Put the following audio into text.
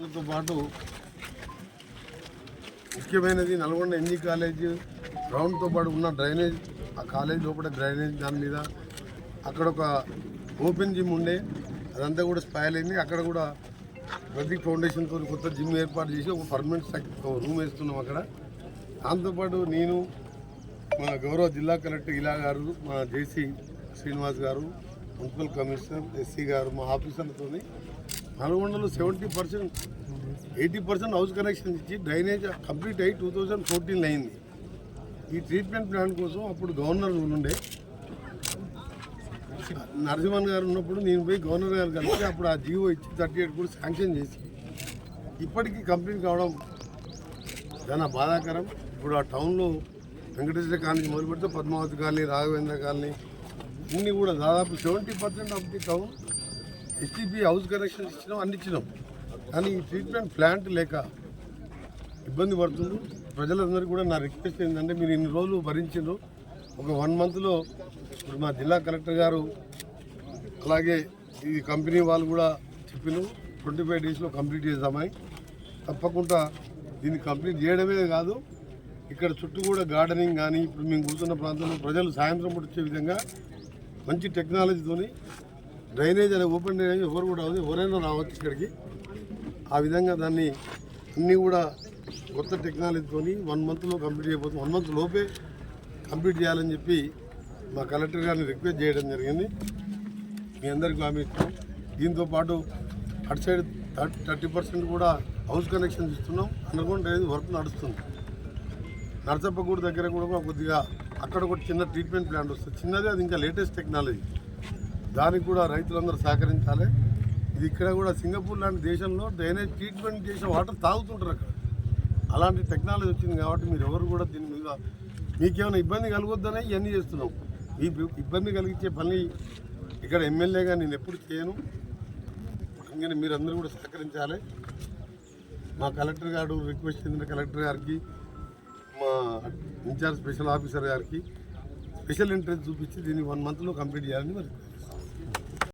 తో పాటు ముఖ్యమైనది నల్గొండ ఎన్జీ కాలేజ్ గ్రౌండ్తో పాటు ఉన్న డ్రైనేజ్ ఆ కాలేజ్ లోపల డ్రైనేజ్ దాని మీద అక్కడ ఒక ఓపెన్ జిమ్ ఉండే అదంతా కూడా స్పాయిల్ అయింది. అక్కడ కూడా ప్రతి ఫౌండేషన్తో కొత్త జిమ్ ఏర్పాటు చేసి ఒక పర్మనెంట్ రూమ్ వేస్తున్నాం అక్కడ. దాంతోపాటు నేను మన గౌరవ జిల్లా కలెక్టర్ ఇలా గారు మా జేసీ శ్రీనివాస్ గారు మున్సిపల్ కమిషనర్ ఎస్సీ గారు మా ఆఫీసర్లతో నల్గొండలో seventy percent eighty percent house connection ఇచ్చి డ్రైనేజ్ కంప్లీట్ అయ్యి టూ థౌజండ్ ఫోర్టీన్ అయింది. ఈ ట్రీట్మెంట్ ప్లాన్ కోసం అప్పుడు గవర్నర్ ఉండే. నరసింహన్ గారు ఉన్నప్పుడు నేను పోయి గవర్నర్ గారు కలిసి అప్పుడు ఆ జీవో ఇచ్చి థర్టీ ఎయిట్ కూడా శాంక్షన్ చేసి ఇప్పటికీ కంప్లీట్ కావడం చాలా బాధాకరం. ఇప్పుడు ఆ టౌన్లో వెంకటేశ్వర కాలనీ మొదలు పెడితే పద్మావతి కాలనీ రాఘవేంద్ర కాలనీ ఇన్ని కూడా దాదాపు seventy percent of the town STP house connection ఇచ్చినాం అన్ని ఇచ్చినాం. కానీ ఈ ట్రీట్మెంట్ ప్లాంట్ లేక ఇబ్బంది పడుతుంది ప్రజలందరికీ కూడా నా రిక్వెస్ట్ ఏంటంటే మీరు ఇన్ని రోజులు భరించారు ఒక వన్ మంత్లో ఇప్పుడు మా జిల్లా కలెక్టర్ గారు అలాగే ఈ కంపెనీ వాళ్ళు కూడా చెప్పిన ట్వంటీ ఫైవ్ డేస్లో కంప్లీట్ చేద్దామని. తప్పకుండా దీన్ని కంప్లీట్ చేయడమే కాదు ఇక్కడ చుట్టూ కూడా గార్డెనింగ్ కానీ ఇప్పుడు మేము కూర్చున్న ప్రాంతంలో ప్రజలు సాయంత్రం పూట వచ్చే విధంగా మంచి టెక్నాలజీతోని డ్రైనేజ్ అనే ఓపెన్ డ్రైనేజ్ ఎవరు కూడా ఉంది ఎవరైనా రావచ్చు ఇక్కడికి. ఆ విధంగా దాన్ని అన్నీ కూడా కొత్త టెక్నాలజీతోని వన్ మంత్లో కంప్లీట్ చేయబోతుంది వన్ మంత్ లోపే కంప్లీట్ చేయాలని చెప్పి మా కలెక్టర్ గారిని రిక్వెస్ట్ చేయడం జరిగింది. మీ అందరికీ హామీ ఇస్తున్నాం. దీంతో పాటు అటు సైడ్ థర్టీ పర్సెంట్ కూడా హౌస్ కనెక్షన్ ఇస్తున్నాం. అనుకోండి డ్రైనేజ్ వర్క్ నడుస్తుంది. నరసప్పగూడ దగ్గర కూడా కొద్దిగా అక్కడ ఒక చిన్న ట్రీట్మెంట్ ప్లాంట్ వస్తుంది. చిన్నది అది ఇంకా లేటెస్ట్ టెక్నాలజీ. దానికి కూడా రైతులందరూ సహకరించాలి. ఇది ఇక్కడ కూడా సింగపూర్ లాంటి దేశంలో డ్రైనేజ్ ట్రీట్మెంట్ చేసిన వాటర్ తాగుతుంటారు అక్కడ. అలాంటి టెక్నాలజీ వచ్చింది కాబట్టి మీరు ఎవరు కూడా దీని మీద మీకేమైనా ఇబ్బంది కలగొద్దనే ఇవన్నీ చేస్తున్నాం. ఈ ఇబ్బంది కలిగించే పని ఇక్కడ ఎమ్మెల్యేగా నేను ఎప్పుడు చేయను. అందుకని మీరందరూ కూడా సహకరించాలి. మా కలెక్టర్ గారు రిక్వెస్ట్ చెందిన కలెక్టర్ గారికి మా ఇన్ఛార్జ్ స్పెషల్ ఆఫీసర్ గారికి స్పెషల్ ఇంట్రెస్ట్ చూపించి దీన్ని వన్ మంత్లో కంప్లీట్ చేయాలని మరి